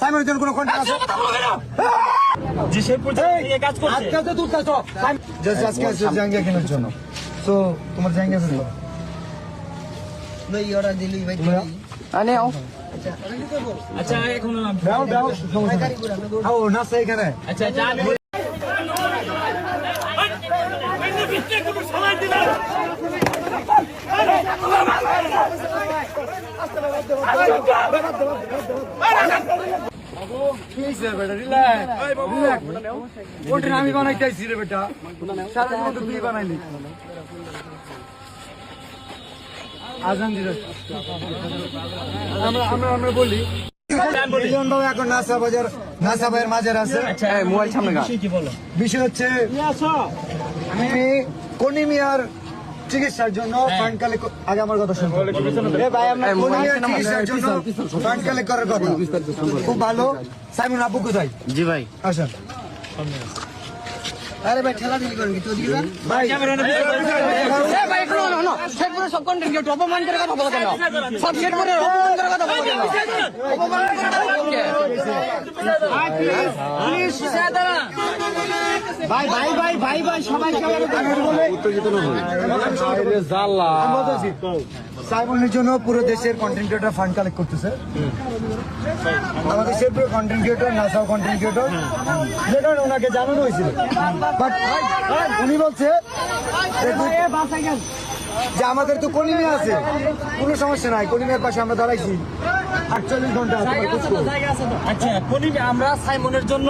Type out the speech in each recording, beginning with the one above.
সাইমনের জন্য কোনো কন্ট্যাক্ট আছে সেই পর্যন্ত নিয়ে কাজ করছে আজকে তো তুলতেছ জাস্ট আজকে আছে জাঙ্গিয়া কেনার জন্য সো তোমার জাঙ্গিয়া আছে? ভাই অর্ডার দিলি ভাই আচ্ছা এখন দাও দাও সমস্যা নেই। আও নাস্তা এখানে আচ্ছা আচ্ছা আমি বানাইতেছি রে বেটা সারা তুই বানাইলি আজান দিল আমরা আমরা আমরা বলি মিলন বাবু এখন নাসা বাজার নাসা ভাইয়ের মাঝের আছে মোবাইল সামনে বিষয় হচ্ছে আমি কনিমিয়ার চিকিৎসার জন্য ফান্ড কালেক্ট আগে আমার কথা শুনুন ভাই কনিমিয়ার চিকিৎসার জন্য ফান্ড কালেক্ট করার কথা খুব ভালো সাইমন আব্বু কোথায় জি ভাই আসেন আরে ভাই ঠেলা দিলি করেন কি তুই দিবি ভাই ভাই একটু না না সেট করে সব অপমান করে কথা বলো কেন? সব সেট অপমান করে কথা বলো কেন অপমান কেন? জন্য পুরো দেশের কন্টেন্ট ক্রিয়েটর ফান্ড কালেক্ট করতেছে। আমাদের পুরো কন্টেন্ট ক্রিয়েটর নাসাও কন্টেন্ট ক্রিয়েটর যে কারণে ওনাকে জানানো হয়েছিল। বাট উনি বলছে যে আমাদের তো কলিমে আছে। কোনো সমস্যা নাই কলিমের পাশে আমরা দাঁড়াইছি। আটচল্লিশ ঘণ্টা আচ্ছা কোনি আমরা সাইমনের জন্য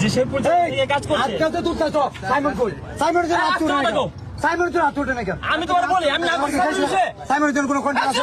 যে সেই পর্যন্ত নিয়ে কাজ করছে। আজকাল তো সাইমন কই? সাইমনের জন্য হাত তুলে সাইমনের জন্য হাত উঠে না কেন আমি তোমার বলি আমি না করছি সাইমনের জন্য কোনো কন্ট্যাক্ট আছে?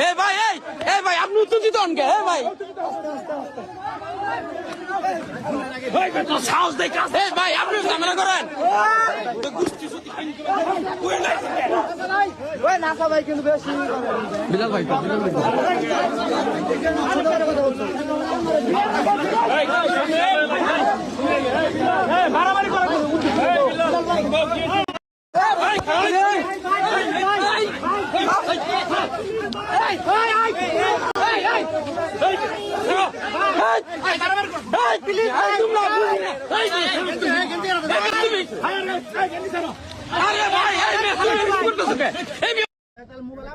এ ভাই এই! এ ভাই আপনি উত্তর দিতে অনকে এ ভাই! সাহস দেখ ভাই আপনি ঝামেলা করেন। বিলাল ভাই বিলাল ভাই।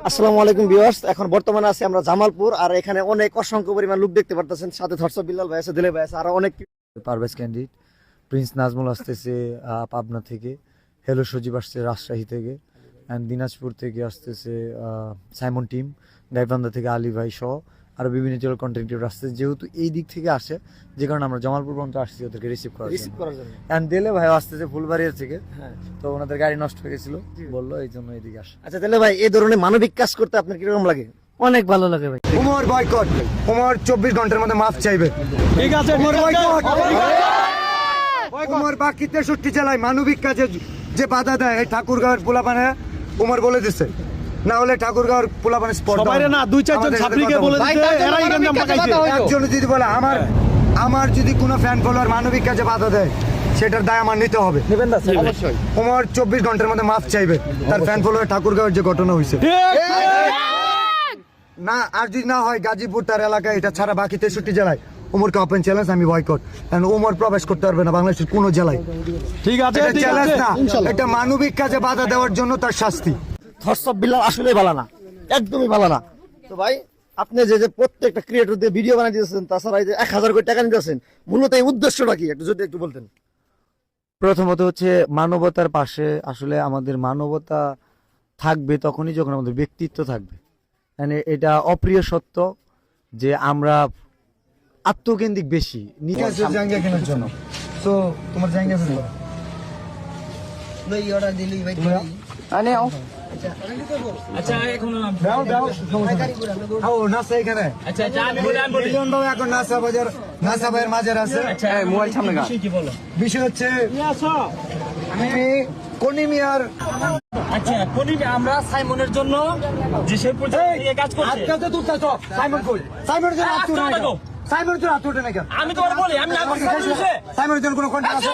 আসসালামু আলাইকুম ভিউয়ার্স, এখন বর্তমানে আছি আমরা জামালপুর, আর এখানে অনেক অসংখ্য পরিমাণ লোক দেখতে পারতেছেন। সাথে ধর্ষ বিল্লাল ভাই, আছে দিলে ভাই, আছে আর অনেক পারভেজ ক্যান্ডিড প্রিন্স নাজমুল আসতেছে পাবনা থেকে হেলো সজীব আসছে রাজশাহী থেকে। অ্যান্ড দিনাজপুর থেকে আসতেছে আহ, সাইমন টিম গাইবান্ধা থেকে আলী ভাই সহ আর বিভিন্ন জেলার কন্টেন্ট ক্রিয়েটর আসছে। যেহেতু এই দিক থেকে আসে যে কারণে আমরা জামালপুর পর্যন্ত আসছি ওদেরকে রিসিভ করার রিসিভ করার জন্য। অ্যান্ড দিলে ভাই আসতেছে ফুলবাড়িয়া থেকে। তো ওনাদের গাড়ি নষ্ট হয়ে গেছিল। বলল এই জন্য এদিকে আসে। আচ্ছা তাহলে ভাই এই ধরনের মানবিক কাজ করতে আপনার কীরকম লাগে? অনেক ভালো লাগে ভাই। উমর বয়কট। উমর চব্বিশ ঘণ্টার মধ্যে মাফ চাইবে। ঠিক আছে উমর বয়কট। উমর বাকি তেষট্টি জেলায় মানবিক কাজে যে বাধা দেয় এই ঠাকুরগাঁওয়ের পোলাপানে উমর বলে দিচ্ছে না হলে ঠাকুরগাঁওয়ের পোলাপানে স্পট বাইরে না দুই চারজন ছাত্রীকে বলে দিতে এরাই এখানে পাকাইছে। একজন যদি বলে আমার আমার যদি কোনো ফ্যান ফলোয়ার মানবিক কাজে বাধা দেয় সেটার দায় আমার নিতে হবে। নেবেন না অবশ্যই। উমর চব্বিশ ঘণ্টার মধ্যে মাফ চাইবে। তার ফ্যান ফলোয়ার ঠাকুরগাঁওয়ের যে ঘটনা হয়েছে না আর যদি না হয় গাজীপুর তার এলাকায় এটা ছাড়া বাকি তেষট্টি জেলায়। ওমরকে ওপেন চ্যালেঞ্জ আমি বয়কট কারণ ওমর প্রবেশ করতে পারবে না বাংলাদেশের কোনো জেলায়। ঠিক আছে চ্যালেঞ্জ না। এটা মানবিক কাজে বাধা দেওয়ার জন্য তার শাস্তি। থরসব বিল্লাল আসলেই ভালো না। একদমই ভালো না। তো ভাই আপনি যে যে প্রত্যেকটা ক্রিয়েটর দিয়ে ভিডিও বানিয়ে দিয়েছেন তাছাড়া এই যে এক হাজার কোটি টাকা নিতেছেন মূলত এই উদ্দেশ্যটা কি? একটু যদি একটু বলতেন। প্রথমত হচ্ছে মানবতার পাশে আসলে আমাদের মানবতা থাকবে তখনই যখন আমাদের ব্যক্তিত্ব থাকবে। মানে এটা অপ্রিয় সত্য যে আমরা আত্মকেন্দ্রিক বেশি। জন্য বিষয় হচ্ছে আমরা সাইমনের জন্য সাইমনের জন্য হাত ওঠে না কেন? আমি তো বলি আমি না সাইমনের জন্য কোনো কন্ট্যাক্ট আছে?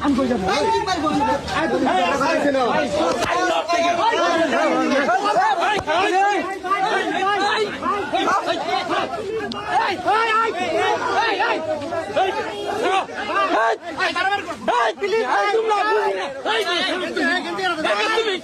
আমি তুমি